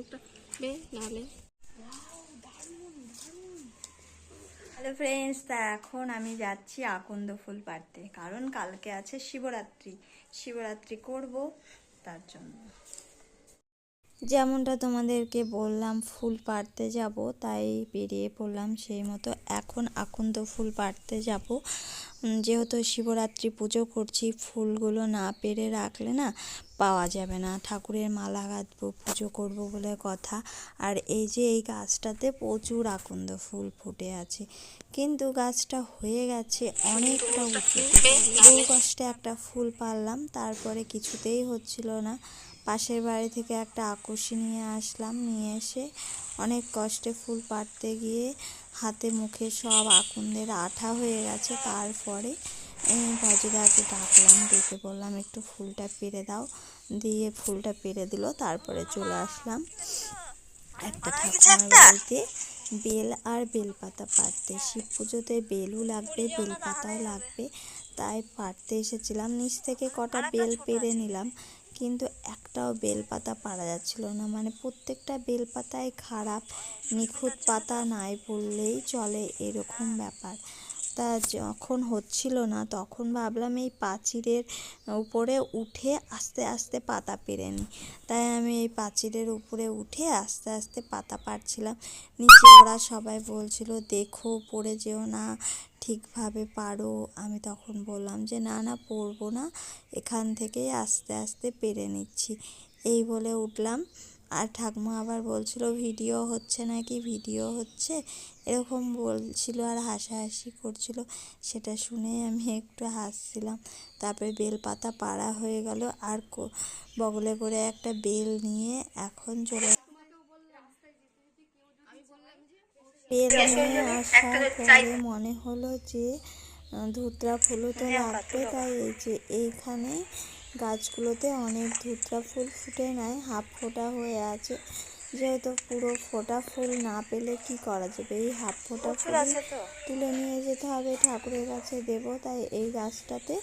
মুখটা বে নাহলে। হ্যালো ফ্রেন্ডস তা এখন আমি যাচ্ছি আকন্দ ফুল পাড়তে। কারণ কালকে আছে শিবরাত্রি। শিবরাত্রি করব তার জন্য। যেমনটা তোমাদেরকে বললাম, ফুল পাড়তে যাব, তাই বেরিয়ে পড়লাম সেই মতো। এখন আকন্দ ফুল পাড়তে যাব। যেহেতু শিবরাত্রি পুজো করছি, ফুলগুলো না পেরে রাখলে না পাওয়া যাবে না। ঠাকুরের মালা গাঁথবো, পুজো করব বলে কথা। আর এই যে এই গাছটাতে প্রচুর আকন্দ ফুল ফুটে আছে। কিন্তু গাছটা হয়ে গেছে অনেকটা উঁচুতে। বহু কষ্টে একটা ফুল পারলাম তারপরে কিছুতেই হচ্ছিল না। পাশের বাড়ি থেকে একটা আকর্ষি নিয়ে আসলাম। নিয়ে এসে অনেক কষ্টে ফুল পাড়তে গিয়ে হাতে মুখে সব আকুন্দের আঠা হয়ে গেছে। তারপরে ভজদাকে ডাকলাম ডেকে বললাম একটু ফুলটা পেরে দাও। দিয়ে ফুলটা পেরে দিল। তারপরে চলে আসলাম একটা ঠাকুমার বাড়িতে। বেল আর বেলপাতা পাড়তে। শিব পুজোতে বেলও লাগবে বেলপাতাও লাগবে। তাই পাড়তে এসেছিলাম। নিচ থেকে কটা বেল পেরে নিলাম। কিন্তু একটাও বেলপাতা পারা যাচ্ছিল না। মানে প্রত্যেকটা বেলপাতায় খারাপ, নিখুঁত পাতা নাই বললেই চলে এরকম ব্যাপার। তা যখন হচ্ছিল না, তখন ভাবলাম এই পাঁচিরের উপরে উঠে আস্তে আস্তে পাতা পেরে নিই তাই আমি এই পাঁচিরের উপরে উঠে আস্তে আস্তে পাতা পাড়ছিলাম। নিচে ওরা সবাই বলছিল, দেখো, পড়ে যেও না, ঠিকভাবে পারো। আমি তখন বললাম যে, না না, পড়ব না, এখান থেকেই আস্তে আস্তে পেরে নিচ্ছি। এই বলে উঠলাম। আর ঠাকুমা আবার বলছিল, ভিডিও হচ্ছে নাকি? ভিডিও হচ্ছে? এরকম বলছিল আর হাসাহাসি করছিল। সেটা শুনে আমি একটু হাসছিলাম। তারপরে বেলপাতা পাড়া হয়ে গেল আর বগলে করে একটা বেল নিয়ে এখন চলে বেল নিয়ে আসার পরে মনে হলো যে, ধুতরা ফুলও তো লাগবে, তাই এই যে এইখানে গাছগুলোতে অনেক ধুতরা ফুল ফুটে নাই হাফ ফোটা হয়ে আছে। যেহেতু পুরো ফোটা ফুল না পেলে কি করা যাবে? এই হাফ ফোটা ফুল তুলে নিয়ে যেতে হবে ঠাকুরের কাছে দেব। তাই এই গাছটাতে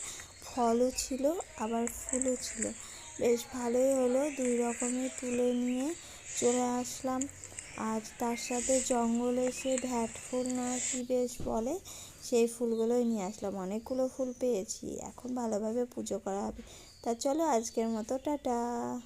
ফলও ছিল আবার ফুলও ছিল। বেশ ভালোই হলো দুই রকমের তুলে নিয়ে চলে আসলাম। আর তার সাথে জঙ্গলে সে ভ্যাট ফুল না কি বেশ বলে, সেই ফুলগুলোই নিয়ে আসলাম। অনেকগুলো ফুল পেয়েছি, এখন ভালোভাবে পুজো করা হবে। তা চলো আজকের মতো, টাটা।